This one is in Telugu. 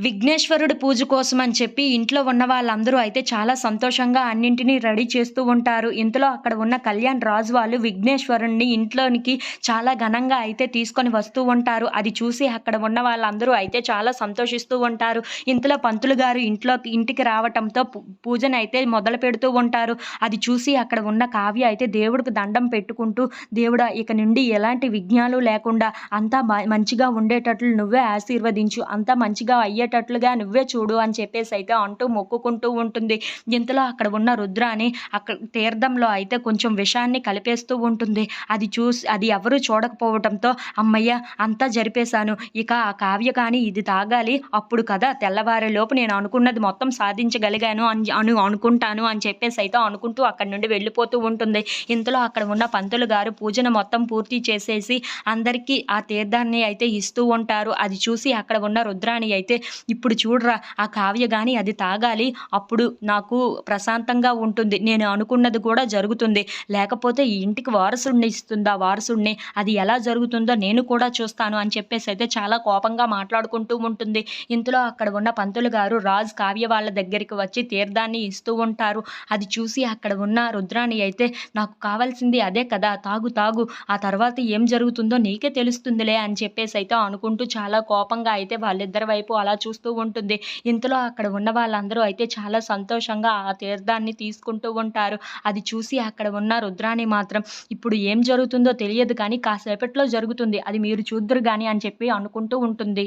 విఘ్నేశ్వరుడు పూజ కోసం అని చెప్పి ఇంట్లో ఉన్న వాళ్ళందరూ అయితే చాలా సంతోషంగా అన్నింటినీ రెడీ చేస్తూ ఉంటారు. ఇంతలో అక్కడ ఉన్న కళ్యాణ్ రాజు వాళ్ళు విఘ్నేశ్వరుణ్ణి ఇంట్లోనికి చాలా ఘనంగా అయితే తీసుకొని వస్తూ ఉంటారు. అది చూసి అక్కడ ఉన్న వాళ్ళందరూ అయితే చాలా సంతోషిస్తూ ఉంటారు. ఇంతలో పంతులు గారు ఇంట్లో ఇంటికి రావటంతో పూ- పూజను అయితే మొదలు పెడుతూ ఉంటారు. అది చూసి అక్కడ ఉన్న కావ్య అయితే దేవుడికి దండం పెట్టుకుంటూ దేవుడా ఇక నుండి ఎలాంటి విఘ్నాలు లేకుండా అంతా మంచిగా ఉండేటట్లు నువ్వే ఆశీర్వదించు. అంతా మంచిగా అయ్యే ఉండేటట్లుగా నువ్వే చూడు అని చెప్పేసి అయితే అంటూ మొక్కుకుంటూ ఉంటుంది. ఇంతలో అక్కడ ఉన్న రుద్రాని అక్కడ తీర్థంలో అయితే కొంచెం విషాన్ని కలిపేస్తూ ఉంటుంది. అది చూసి అది ఎవరు చూడకపోవటంతో అమ్మయ్య అంతా జరిపేశాను. ఇక ఆ కావ్య కానీ ఇది తాగాలి. అప్పుడు కదా తెల్లవారేలోపు నేను అనుకున్నది మొత్తం సాధించగలిగాను అని అను అనుకుంటాను అని చెప్పేసి అయితే అనుకుంటూ అక్కడి నుండి వెళ్ళిపోతూ ఉంటుంది. ఇంతలో అక్కడ ఉన్న పంతులు గారు పూజను మొత్తం పూర్తి చేసేసి అందరికీ ఆ తీర్థాన్ని అయితే ఇస్తూ ఉంటారు. అది చూసి అక్కడ ఉన్న రుద్రాణి అయితే ఇప్పుడు చూడరా ఆ కావ్య కానీ అది తాగాలి అప్పుడు నాకు ప్రశాంతంగా ఉంటుంది. నేను అనుకున్నది కూడా జరుగుతుంది. లేకపోతే ఈ ఇంటికి వారసుడిని ఇస్తుందా? వారసుడిని అది ఎలా జరుగుతుందో నేను కూడా చూస్తాను అని చెప్పేసి అయితే చాలా కోపంగా మాట్లాడుకుంటూ ఉంటుంది. ఇంతలో అక్కడ ఉన్న పంతులు గారు రాజ్ కావ్య వాళ్ళ దగ్గరికి వచ్చి తీర్థాన్ని ఇస్తూ ఉంటారు. అది చూసి అక్కడ ఉన్న రుద్రాణి అయితే నాకు కావాల్సింది అదే కదా తాగు తాగు. ఆ తర్వాత ఏం జరుగుతుందో నీకే తెలుస్తుందిలే అని చెప్పేసి అయితే అనుకుంటూ చాలా కోపంగా అయితే వాళ్ళిద్దరి వైపు అలా చూస్తూ ఉంటుంది. ఇంతలో అక్కడ ఉన్న వాళ్ళందరూ అయితే చాలా సంతోషంగా ఆ తీర్థాన్ని తీసుకుంటూ ఉంటారు. అది చూసి అక్కడ ఉన్న రుద్రాణి మాత్రం ఇప్పుడు ఏం జరుగుతుందో తెలియదు కానీ కాసేపట్లో జరుగుతుంది. అది మీరు చూద్దరు కానీ అని చెప్పి అనుకుంటూ ఉంటుంది.